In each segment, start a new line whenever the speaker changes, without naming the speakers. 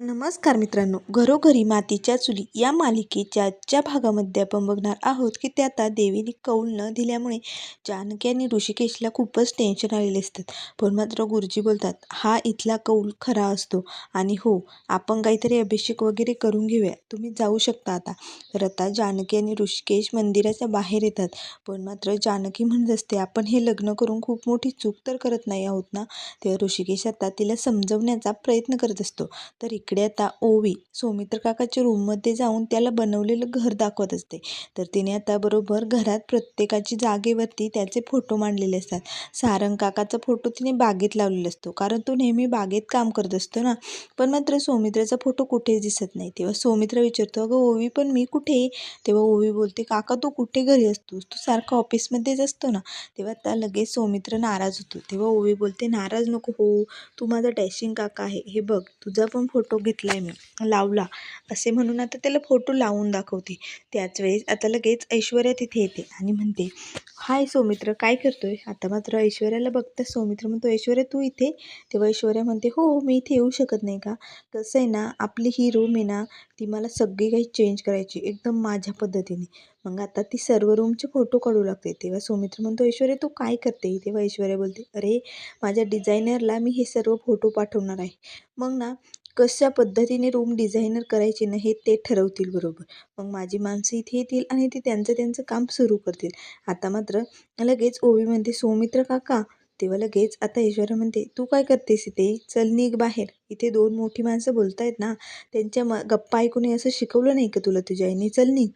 नमस्कार मित्रांनो घरोघरी मातीच्या चुली या मालिकेच्या आजच्या भागामध्ये आपण बघणार आहोत की ते आता देवीने कौल न दिल्यामुळे जानकी आणि ऋषिकेशला खूपच टेन्शन आलेले असतात. पण मात्र गुरुजी बोलतात हा इथला कौल खरा असतो. आणि हो आपण काहीतरी अभिषेक वगैरे करून घेऊया. तुम्ही जाऊ शकता आता. तर आता जानकी आणि ऋषिकेश मंदिराच्या बाहेर येतात. पण मात्र जानकी म्हणत असते आपण हे लग्न करून खूप मोठी चूक तर करत नाही आहोत ना? तेव्हा ऋषिकेश आता तिला समजवण्याचा प्रयत्न करत असतो. तर इकडे आता ओवी सौमित्र काकाच्या रूममध्ये जाऊन त्याला बनवलेलं घर दाखवत असते. तर तिने आता बरोबर घरात प्रत्येकाची जागेवरती त्याचे फोटो मांडलेले असतात. सारंग काकाचा फोटो तिने बागेत लावलेला असतो. कारण तो नेहमी बागेत काम करत असतो ना. पण मात्र सौमित्राचा फोटो कुठेच दिसत नाही. तेव्हा सौमित्र विचारतो अगं ओवी पण मी कुठे तेव्हा ओवी बोलते काका तू कुठे घरी असतोस? तू सारखा ऑफिसमध्येच असतो ना. तेव्हा त्या लगेच सौमित्र नाराज होतो. तेव्हा ओवी बोलते नाराज नको हो तू माझा डॅशिंग काका आहे. हे बघ तुझा पण फोटो घेतला आहे मी लावला. असे म्हणून आता त्याला फोटो लावून दाखवते. त्याच वेळेस आता लगेच ऐश्वर्या तिथे येते आणि म्हणते हाय सौमित्र काय करतोय? आता मात्र ऐश्वर्याला बघता सौमित्र म्हणतो ऐश्वर्या तू इथे? तेव्हा ऐश्वर्या म्हणते हो मी इथे येऊ शकत नाही का? कसं आहे ना आपली ही रूम आहे ना ती मला सगळी काही चेंज करायची एकदम माझ्या पद्धतीने. मग आता ती सर्व रूमचे फोटो काढू लागते. तेव्हा सौमित्र म्हणतो ऐश्वर्या तू काय करते तेव्हा ऐश्वर्या बोलते अरे माझ्या डिझायनरला मी हे सर्व फोटो पाठवणार आहे. मग ना कशा पद्धतीने रूम डिझायनर करायचे ना हे ते ठरवतील बरोबर. मग माझी माणसं इथे येतील आणि ते त्यांचं त्यांचं काम सुरू करतील. आता मात्र लगेच ओवी म्हणते सौमित्र काका. तेव्हा लगेच आता ऐश्वर्या म्हणते तू काय करतेस इथे? चल निघ बाहेर. इथे दोन मोठी माणसं बोलतायत ना त्यांच्या म गप्पा ऐकून असं शिकवलं नाही का तुला तुझ्या आईने? चल निघ.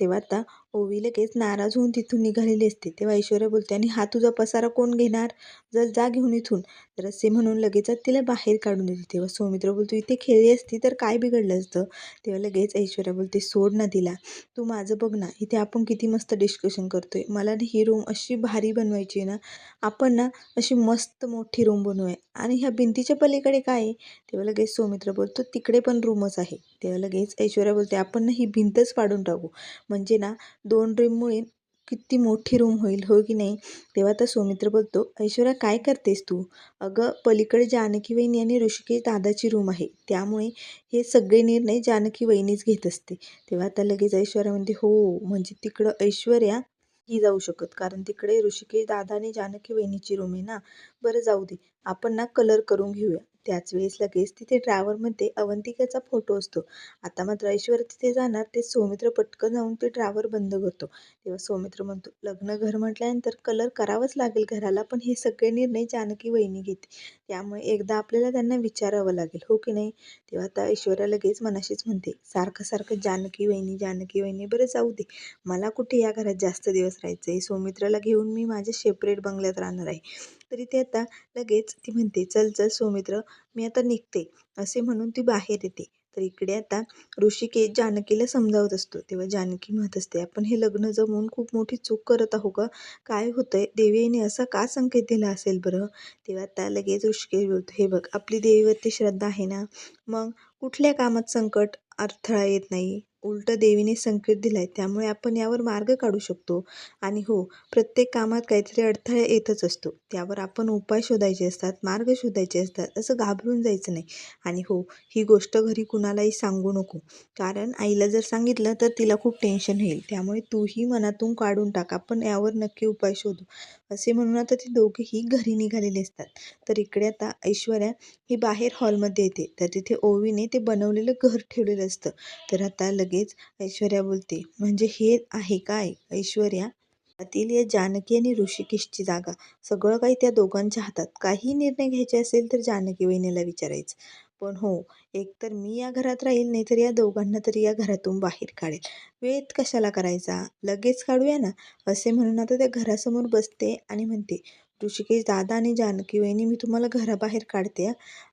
तेव्हा आता ओवी लगेच नाराज होऊन तिथून निघालेली असते. तेव्हा ऐश्वर्या बोलते आणि हा तुझा पसारा कोण घेणार? जर जा घेऊन इथून. तर असे म्हणून लगेचच तिला बाहेर काढून देते. तेव्हा सौमित्र बोलतो इथे खेळली असती तर काय बिघडलं असतं? तेव्हा लगेच ऐश्वर्या बोलते सोड ना तिला. तू माझं बघ ना. इथे आपण किती मस्त डिस्कशन करतोय. मला ही रूम अशी भारी बनवायची ना. आपण ना अशी मस्त मोठी रूम बनवूया. आणि ह्या भिंतीच्या पलीकडे काय आहे? तेव्हा लगेच सौमित्र बोलतो तिकडे पण रूमच आहे. तेव्हा लगेच ऐश्वर्या बोलते आपण ना ही भिंतच पाडून टाकू. म्हणजे ना दोन रूममुळे किती मोठी रूम होईल हो की नाही? तेव्हा तर सौमित्र बोलतो ऐश्वर्या काय करतेस तू? अगं पलीकडे जानकी वहिनी आणि ऋषिकेश दादाची रूम आहे. त्यामुळे हे सगळे निर्णय जानकी वहिनीच घेत असते. तेव्हा आता लगेच ऐश्वर्या म्हणते हो म्हणजे तिकडं ऐश्वर्या ही जाऊ शकत. कारण तिकडे ऋषिकेश दादा आणि जानकी वहिनीची रूम आहे ना. बरं जाऊ दे. आपण ना कलर करून घेऊया. त्याच वेळेस लगेच तिथे ड्रायव्हरमध्ये अवंतिकेचा फोटो असतो. आता मात्र ऐश्वर्या तिथे जाणार ते सौमित्र पटकन जाऊन ते ड्रायव्हर बंद करतो. तेव्हा सौमित्र म्हणतो लग्न घर म्हटल्यानंतर कलर करावंच लागेल घराला पण हे सगळे निर्णय जानकी वहिनी घेते. त्यामुळे एकदा आपल्याला त्यांना विचारावं लागेल हो की नाही? तेव्हा आता ऐश्वर्या लगेच मनाशीच म्हणते सारखं सारखं जानकी वहिनी जानकी वहिनी बरं जाऊ दे. मला कुठे या घरात जास्त दिवस राहायचं आहे सौमित्राला घेऊन मी माझ्या सेपरेट बंगल्यात राहणार आहे. तरी ते आता लगेच ती म्हणते चल चल सौमित्र मी आता निघते असे म्हणून ती बाहेर येते. तर इकडे आता ऋषिकेश जानकीला समजावत असतो. तेव्हा जानकी म्हणत असते आपण हे लग्न जमवून खूप मोठी चूक करत आहो का? काय होतंय? देवीने असा का संकेत दिला असेल बरं? तेव्हा आता लगेच ऋषिकेश बोलतो हे बघ आपली देवीवरती श्रद्धा आहे ना? मग कुठल्या कामात संकट अडथळा येत नाही? उलटं देवीने संकेत दिला आहे त्यामुळे आपण यावर मार्ग काढू शकतो. आणि हो प्रत्येक कामात काहीतरी अडथळे येतच असतो. त्यावर आपण उपाय शोधायचे असतात मार्ग शोधायचे असतात असं घाबरून जायचं नाही. आणि हो ही गोष्ट घरी कुणालाही सांगू नको. कारण आईला जर सांगितलं तर तिला खूप टेन्शन होईल. त्यामुळे तूही मनातून काढून टाक आपण यावर नक्की उपाय शोधू. असे म्हणून आता ते दोघेही घरी निघालेले असतात. तर इकडे आता ऐश्वर्या ही बाहेर हॉलमध्ये येते. तर तिथे ओवीने ते बनवलेलं घर ठेवलेलं असतं. तर आता लगेच ऐश्वर्या बोलते म्हणजे हे आहे काय? ऐश्वर्या तील या जानकी आणि ऋषिकेशची जागा. सगळं काही त्या दोघांच्या हातात. काही निर्णय घ्यायचे असेल तर जानकी वहिनीला विचारायचं. पण हो एकतर मी या घरात राहील नाही तर या दोघांना तरी या घरातून बाहेर काढेल. वेत कशाला करायचा? लगेच काढूया ना? असे म्हणून आता त्या घरासमोर बसते आणि म्हणते ऋषिकेश दादा आणि जानकी वहिनी मी तुम्हाला घराबाहेर काढते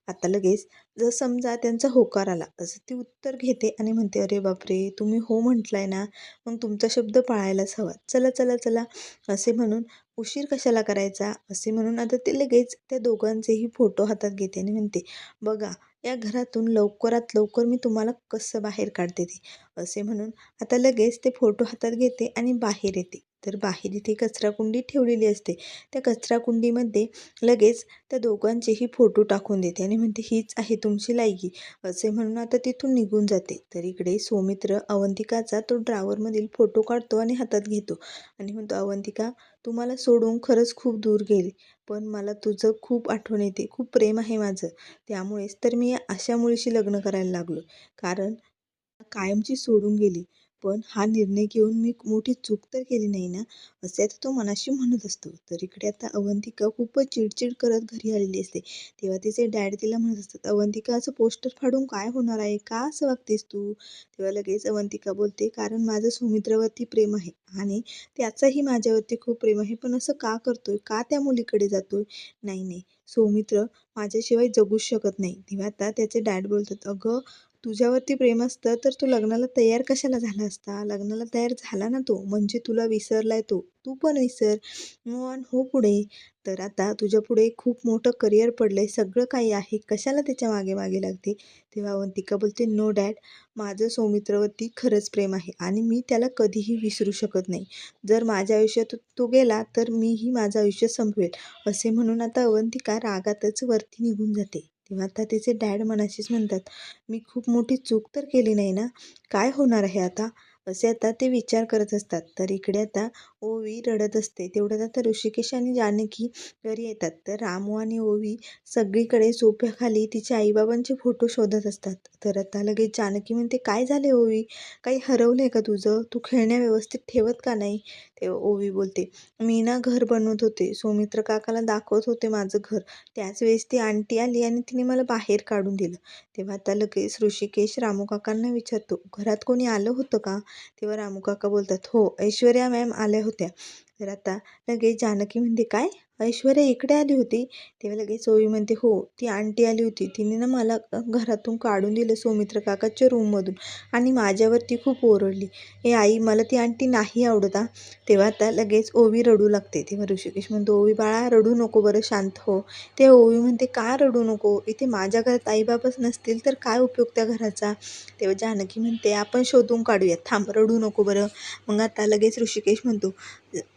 आता लगेच जर समजा त्यांचा होकार आला असं ती उत्तर घेते आणि म्हणते अरे बापरे! तुम्ही हो म्हटलाय ना? मग तुमचा शब्द पाळायलाच हवा. चला चला चला. असे म्हणून उशीर कशाला करायचा? असे म्हणून आता ते लगेच त्या दोघांचेही फोटो हातात घेते आणि म्हणते बघा या घरातून लवकरात लवकर मी तुम्हाला कसं बाहेर काढते ते? असे म्हणून आता लगेच ते फोटो हातात घेते आणि बाहेर येते. तर बाहेर इथे कचराकुंडी ठेवलेली असते. त्या कचराकुंडीमध्ये लगेच त्या दोघांचेही फोटो टाकून देते आणि म्हणते हीच आहे तुमची लायकी. असे म्हणून आता तिथून निघून जाते. तर इकडे सौमित्र अवंतिकाचा तो ड्रावरमधील फोटो काढतो आणि हातात घेतो. आणि म्हणतो अवंतिका तुम्हाला सोडून खरंच खूप दूर गेली पण मला तुझं खूप आठवण येते. खूप प्रेम आहे माझं. त्यामुळेच तर मी अशा मुलीशी लग्न करायला लागलो कारण कायमची सोडून गेली. पण हा निर्णय घेऊन मी मोठी चूक तर केली नाही ना असे आता तो मनाशी म्हणत असतो. तर इकडे आता अवंतिका खूपच चिडचिड करत घरी आलेली असते. तेव्हा तिचे डॅड तिला म्हणत असतात अवंतिका असं पोस्टर फाडून काय होणार आहे? का असं वागतेस तू? तेव्हा लगेच अवंतिका बोलते कारण माझं सुमित्रावरती प्रेम आहे आणि त्याचंही माझ्यावरती खूप प्रेम आहे. पण असं का करतोय? का त्या मुलीकडे जातोय? नाही नाही सौमित्र माझ्याशिवाय जगूच शकत नाही. तेव्हा आता त्याचे डॅड बोलतात अगं तुझ्यावरती प्रेम असतं तर तू लग्नाला तयार कशाला झाला असता? लग्नाला तयार झाला ना तो? म्हणजे तुला विसरलाय तो. तू पण विसर. ऑन हो पुढे. तर आता तुझ्या पुढे खूप मोठं करिअर पडलंय. सगळं काही आहे. कशाला त्याच्यामागे मागे लागते? तेव्हा अवंतिका बोलते नो डॅड माझं सौमित्रवरती खरंच प्रेम आहे आणि मी त्याला कधीही विसरू शकत नाही. जर माझ्या आयुष्यात तो गेला तर मीही माझं आयुष्य संपवेल. असे म्हणून आता अवंतिका रागातच वरती निघून जाते. तेव्हा आता तिचे डॅड मनाशीच म्हणतात मी खूप मोठी चूक तर केली नाही ना? काय होणार आहे आता? असे आता ते विचार करत असतात. तर इकडे आता ओवी रडत असते. तेवढ्यात आता ऋषिकेश आणि जानकी घरी येतात. तर रामू आणि ओवी सगळीकडे सोफ्याखाली तिच्या आईबाबांचे फोटो शोधत असतात. तर आता लगेच जानकी म्हणते काय झाले ओवी? काही हरवलं आहे का तुझं? तू खेळण्या व्यवस्थित ठेवत का नाही? ते ओवी बोलते मी ना घर बनवत होते. सौमित्र काकाला दाखवत होते माझं घर. त्याच वेळेस ती आंटी आली आणि तिने मला बाहेर काढून दिलं. तेव्हा आता लगेच ऋषिकेश रामू काकांना विचारतो घरात कोणी आलं होतं का? तेव्हा रामू काका बोलतात हो ऐश्वर्या मॅम आल्या होत्या. तर आता लगेच जानकी म्हणते काय? ऐश्वर्या इकडे आली होती. तेव्हा लगेच ओवी म्हणते हो ती आंटी आली होती. तिने ना मला घरातून काढून दिलं सौमित्र काकाच्या रूममधून आणि माझ्यावर ती खूप ओरडली. ए आई मला ती आंटी नाही आवडता तेव्हा आता लगेच ओवी रडू लागते. तेव्हा ऋषिकेश म्हणतो ओवी बाळा रडू नको बरं शांत हो. ते ओवी म्हणते का रडू नको? इथे माझ्या घरात आईबाबाच नसतील तर काय उपयोग त्या घराचा? तेव्हा जानकी म्हणते आपण शोधून काढूयात. थांब रडू नको बरं. मग आता लगेच ऋषिकेश म्हणतो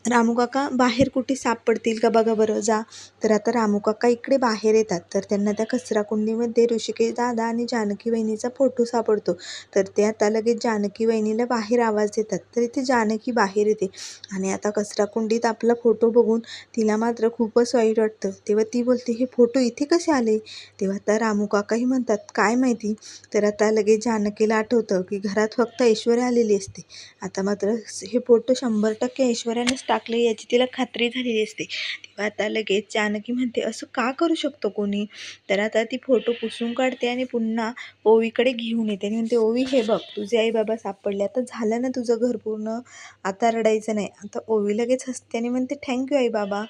रामू काका बाहेर कुठे सापडतील का बघा बरं जा. तर आता रामू काका इकडे बाहेर येतात. तर त्यांना त्या कचराकुंडीमध्ये ऋषिकेश दादा आणि जानकी वहिनीचा फोटो सापडतो. तर ते आता लगेच जानकी वहिनीला बाहेर आवाज देतात. तर इथे जानकी बाहेर येते. आणि आता कचराकुंडीत आपला फोटो बघून तिला मात्र खूपच वाईट वाटतं. तेव्हा ती बोलते हे फोटो इथे कसे आले? तेव्हा आता रामू काकाही म्हणतात काय माहिती? तर आता लगेच जानकीला आठवतं की घरात फक्त ऐश्वर्या आलेली असते. आता मात्र हे फोटो शंभर टक्के ऐश्वर्या ऐश्वर्यानेच टाकलं याची तिला खात्री झालेली असते. तेव्हा आता लगेच जानकी म्हणते असं का करू शकतो कोणी? तर आता ती फोटो पुसून काढते आणि पुन्हा ओवीकडे घेऊन येते. आणि म्हणते ओवी हे बघ तुझे आई बाबा सापडले. आता झालं ना तुझं घर पूर्ण? आता रडायचं नाही. आता ओवी लगेच हसते आणि म्हणते थँक्यू आई बाबा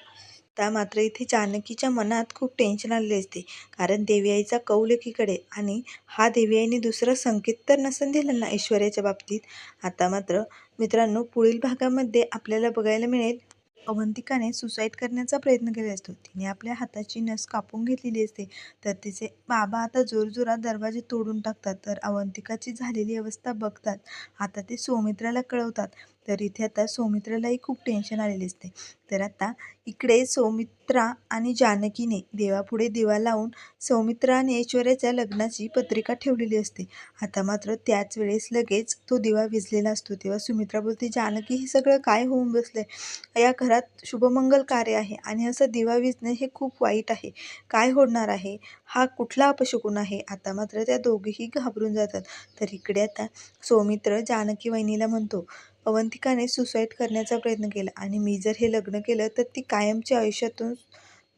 त्या मात्र इथे जानकीच्या मनात खूप टेन्शन आलेले असते. कारण देवी आईचा कौल एकीकडे आणि हा देवी आईने दुसरा संकेत तर नसन दिलं ना ऐश्वर्याच्या बाबतीत. आता मात्र मित्रांनो पुढील भागामध्ये आपल्याला बघायला मिळेल. अवंतिकाने सुसाईड करण्याचा प्रयत्न केला असतो. तिने आपल्या हाताची नस कापून घेतलेली असते. तर तिचे बाबा आता जोरजोरात दरवाजे तोडून टाकतात. तर अवंतिकाची झालेली अवस्था बघतात. आता ते सौमित्राला कळवतात. तर इथे आता सौमित्रालाही खूप टेन्शन आलेले असते. तर आता इकडे सौमित्रा आणि जानकीने देवापुढे दिवा लावून सौमित्रा आणि ऐश्वर्याच्या लग्नाची पत्रिका ठेवलेली असते. आता मात्र त्याच वेळेस लगेच तो दिवा विजलेला असतो. तेव्हा सुमित्रा बोलते जानकी हे सगळं काय होऊन बसलंय? या घरात शुभमंगल कार्य आहे आणि असं दिवा विजणे हे खूप वाईट आहे. काय होणार आहे? हा कुठला अपशकुन आहे? आता मात्र त्या दोघेही घाबरून जातात. तर इकडे आता सौमित्र जानकी वहिनीला म्हणतो अवंतिकाने सुसाईड करण्याचा प्रयत्न केला. आणि मी जर हे लग्न केलं तर ती कायमच्या आयुष्यातून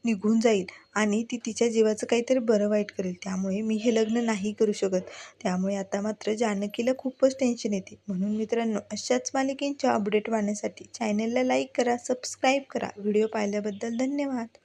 निघून जाईल आणि ती तिच्या जीवाचं काहीतरी बरं वाईट करेल. त्यामुळे मी हे लग्न नाही करू शकत. त्यामुळे आता मात्र जानकीला खूपच टेन्शन येते. म्हणून मित्रांनो अशाच मालिकेंच्या अपडेट वाढण्यासाठी चॅनलला लाईक करा सबस्क्राईब करा. व्हिडिओ पाहिल्याबद्दल धन्यवाद.